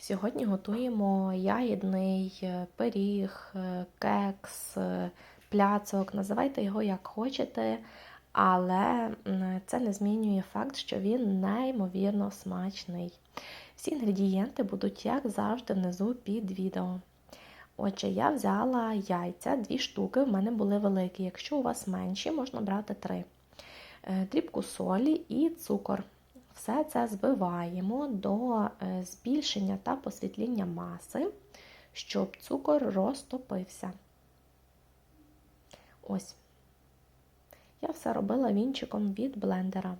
Сьогодні готуємо ягідний е, пиріг, е, кекс, е, пляцок, називайте його як хочете, але це не змінює факт, що він неймовірно смачний. Всі інгредієнти будуть, як завжди, внизу під відео. Отже, я взяла яйця, дві штуки, в мене були великі. Якщо у вас менші, можна брати три. Дрібку солі і цукор. Все це збиваємо до е, збільшення та посвітління маси, щоб цукор розтопився. Ось. Я все робила вінчиком від блендера.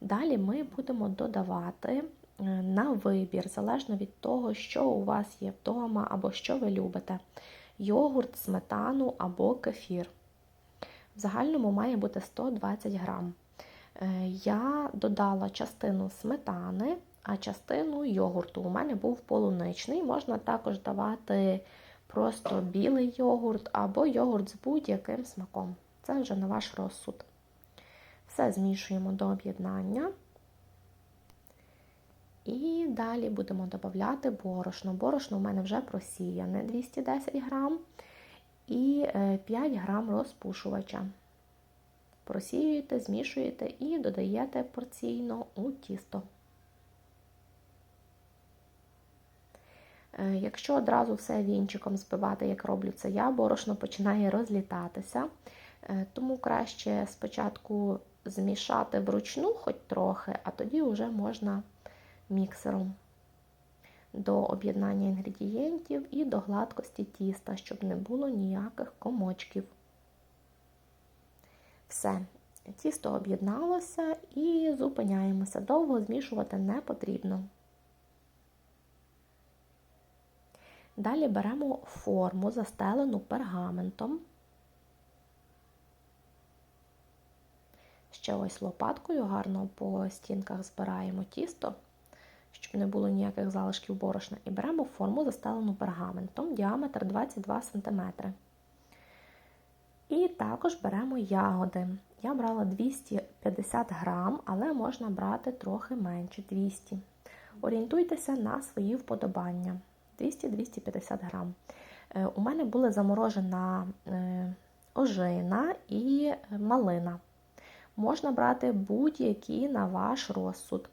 Далі ми будемо додавати е, на вибір, залежно від того, що у вас є вдома або що ви любите: йогурт, сметану або кефір. В загальному має бути 120 грам. Е, Я додала частину сметани, а частину йогурту. У мене був полуничний. Можна також давати просто білий йогурт або йогурт з будь-яким смаком. Це вже на ваш розсуд. Все змішуємо до об'єднання. І далі будемо додати борошно. Борошно у мене вже просіяне 210 грам і 5 грам розпушувача. Просіюєте, змішуєте і додаєте порційно у тісто. Якщо одразу все вінчиком збивати, як роблю це я, борошно починає розлітатися, тому краще спочатку змішати вручну хоч трохи, а тоді вже можна міксером до об'єднання інгредієнтів і до гладкості тіста, щоб не було ніяких комочків. Все, тісто об'єдналося і зупиняємося. Довго змішувати не потрібно. Далі беремо форму, застелену пергаментом. Ще ось лопаткою гарно по стінках збираємо тісто, щоб не було ніяких залишків борошна. І беремо форму, застелену пергаментом, діаметр 22 см. І також беремо ягоди. Я брала 250 грам, але можна брати трохи менше 200 Орієнтуйтеся на свої вподобання. 200-250 грам. У мене були заморожена ожина і малина. Можна брати будь-які на ваш розсуд.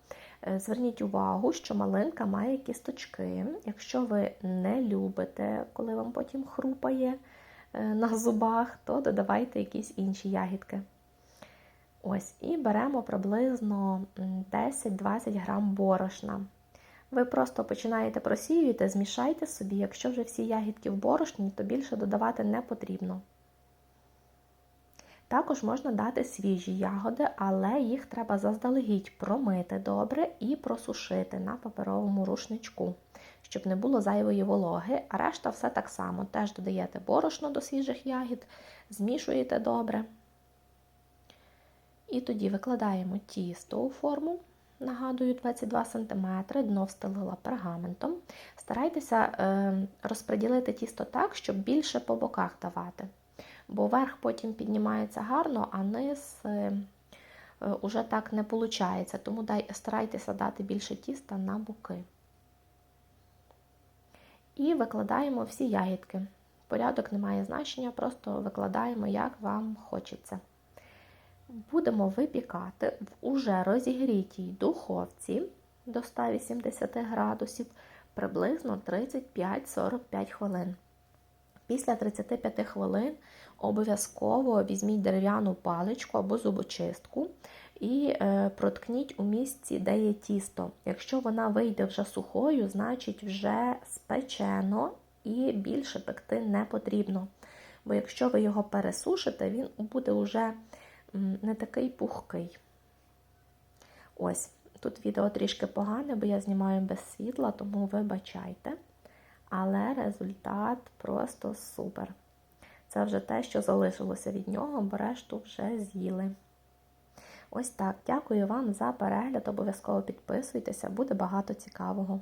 Зверніть увагу, що малинка має кісточки. Якщо ви не любите, коли вам потім хрупає на зубах, то додавайте якісь інші ягідки. Ось, І беремо приблизно 10-20 грам борошна. Ви просто починаєте просіювати, змішайте собі, якщо вже всі ягідки в борошні, то більше додавати не потрібно. Також можна дати свіжі ягоди, але їх треба заздалегідь промити добре і просушити на паперовому рушничку, щоб не було зайвої вологи, а решта все так само. Теж додаєте борошно до свіжих ягід, змішуєте добре. І тоді викладаємо тісто у форму. Нагадую, 22 см, дно встелила пергаментом. Старайтеся е, розподілити тісто так, щоб більше по боках давати. Бо верх потім піднімається гарно, а низ е, е, уже так не виходить. Тому дай, старайтеся дати більше тіста на боки. І викладаємо всі ягідки. Порядок не має значення, просто викладаємо, як вам хочеться. Будемо випікати в уже розігрітій духовці до 180 градусів приблизно 35-45 хвилин. Після 35 хвилин обов'язково візьміть дерев'яну паличку або зубочистку і е, проткніть у місці, де є тісто. Якщо вона вийде вже сухою, значить вже спечено і більше пекти не потрібно. Бо якщо ви його пересушите, він буде вже не такий пухкий. Ось, тут відео трішки погане, бо я знімаю без світла, тому вибачайте. Але результат просто супер. Це вже те, що залишилося від нього, бо решту вже з'їли. Ось так. Дякую вам за перегляд. Обов'язково підписуйтеся, буде багато цікавого.